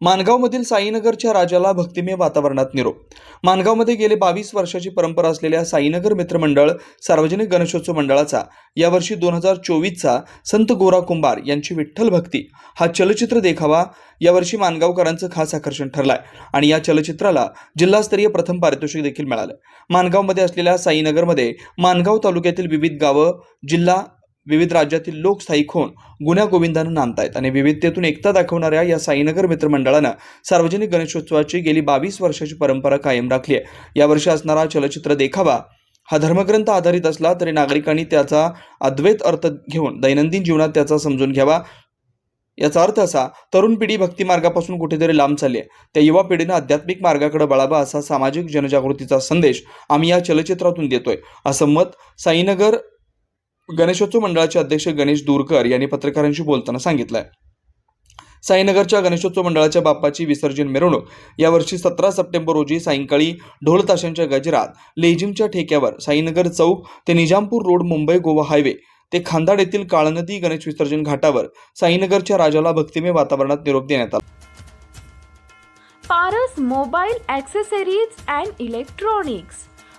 मानगावमधील साईनगरच्या राजाला भक्तिमय वातावरणात निरोप. मानगावमध्ये गेले बावीस वर्षाची परंपरा असलेल्या साईनगर मित्रमंडळ सार्वजनिक गणेशोत्सव मंडळाचा यावर्षी दोन हजार चोवीसचा संत गोरा कुंभार यांची विठ्ठल भक्ती हा चलचित्र देखावा यावर्षी मानगावकरांचं खास आकर्षण ठरलाय आणि या चलचित्राला जिल्हास्तरीय प्रथम पारितोषिक देखील मिळालं. मानगावमध्ये असलेल्या साईनगरमध्ये मानगाव तालुक्यातील विविध गावं जिल्हा विविध राज्यातील लोक स्थायिक होऊन गुन्ह्या गोविंदानं नांदतायत आणि विविधतेतून एकता दाखवणाऱ्या या साईनगर मित्रमंडळानं सार्वजनिक गणेशोत्सवाची गेली बावीस वर्षाची परंपरा कायम राखली आहे. यावर्षी असणारा चलचित्र देखावा हा धर्मग्रंथ आधारित असला तरी नागरिकांनी त्याचा अद्वैत अर्थ घेऊन दैनंदिन जीवनात त्याचा समजून घ्यावा. याचा अर्थ असा तरुण पिढी भक्ती मार्गापासून कुठेतरी लांब चालली आहे. त्या युवा पिढीनं आध्यात्मिक मार्गाकडे बळावा असा सामाजिक जनजागृतीचा संदेश आम्ही या चलचित्रातून देतोय. असं मत साईनगर गणेशोत्सव मंडळाचे अध्यक्ष गणेश दूरकर यांनी पत्रकारांशी बोलताना सांगितलंय. साईनगरच्या गणेशोत्सव मंडळाच्या बाप्पाची विसर्जन मिरवणूक. यावर्षी सतरा सप्टेंबर रोजी सायंकाळी ढोल ताशांच्या गजरात लेझिमच्या ठेक्यावर साईनगर चौक ते निजामपूर रोड मुंबई गोवा हायवे ते खांदाड येथील काळनदी गणेश विसर्जन घाटावर साईनगरच्या राजाला भक्तिमय वातावरणात निरोप देण्यात आला. Paras mobile accessories and electronics.